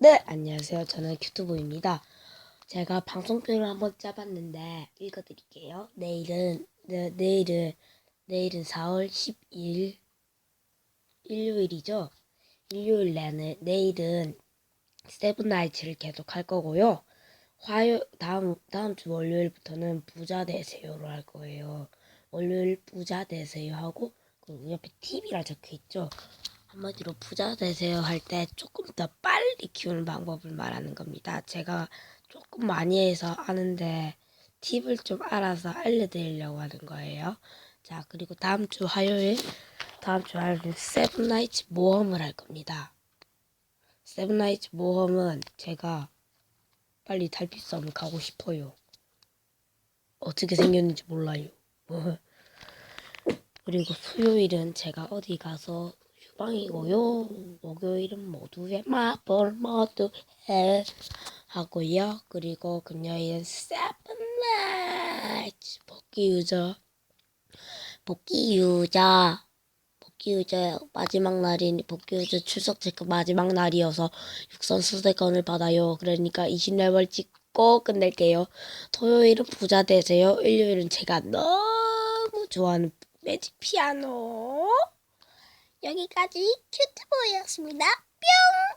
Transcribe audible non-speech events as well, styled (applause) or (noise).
네, 안녕하세요. 저는 큐튜브입니다. 제가 방송표를 한번 짜봤는데 읽어드릴게요. 내일은 네, 내일은 내일은 4월 12일 일요일이죠. 일요일 내는 내일은 세븐나이츠를 계속 할 거고요. 화요 다음 다음 주 월요일부터는 부자 되세요로 할 거예요. 월요일 부자 되세요 하고 그 옆에 TV라 적혀 있죠. 한마디로 부자 되세요 할 때 조금 더 빨리 키우는 방법을 말하는 겁니다. 제가 조금 많이 해서 아는데 팁을 좀 알아서 알려드리려고 하는 거예요. 자 그리고 다음 주 화요일 다음 주 화요일 세븐나이츠 모험을 할 겁니다. 세븐나이츠 모험은 제가 빨리 달빛 섬을 가고 싶어요. 어떻게 생겼는지 몰라요. (laughs) 그리고 수요일은 제가 어디 가서 휴방이고요. 목요일은 모두의 마블 모두 해 하고요. 그리고 금요일은 세븐나이츠 복귀 유저 복귀 유저 복귀 유저 마지막 날인 복귀 유저 출석 체크 마지막 날이어서 육선 수색권을 받아요. 그러니까 20레벨 찍고 끝낼게요. 토요일은 부자 되세요. 일요일은 제가 너무 좋아하는 매직 피아노. 여기까지 큐트보였습니다. 뿅!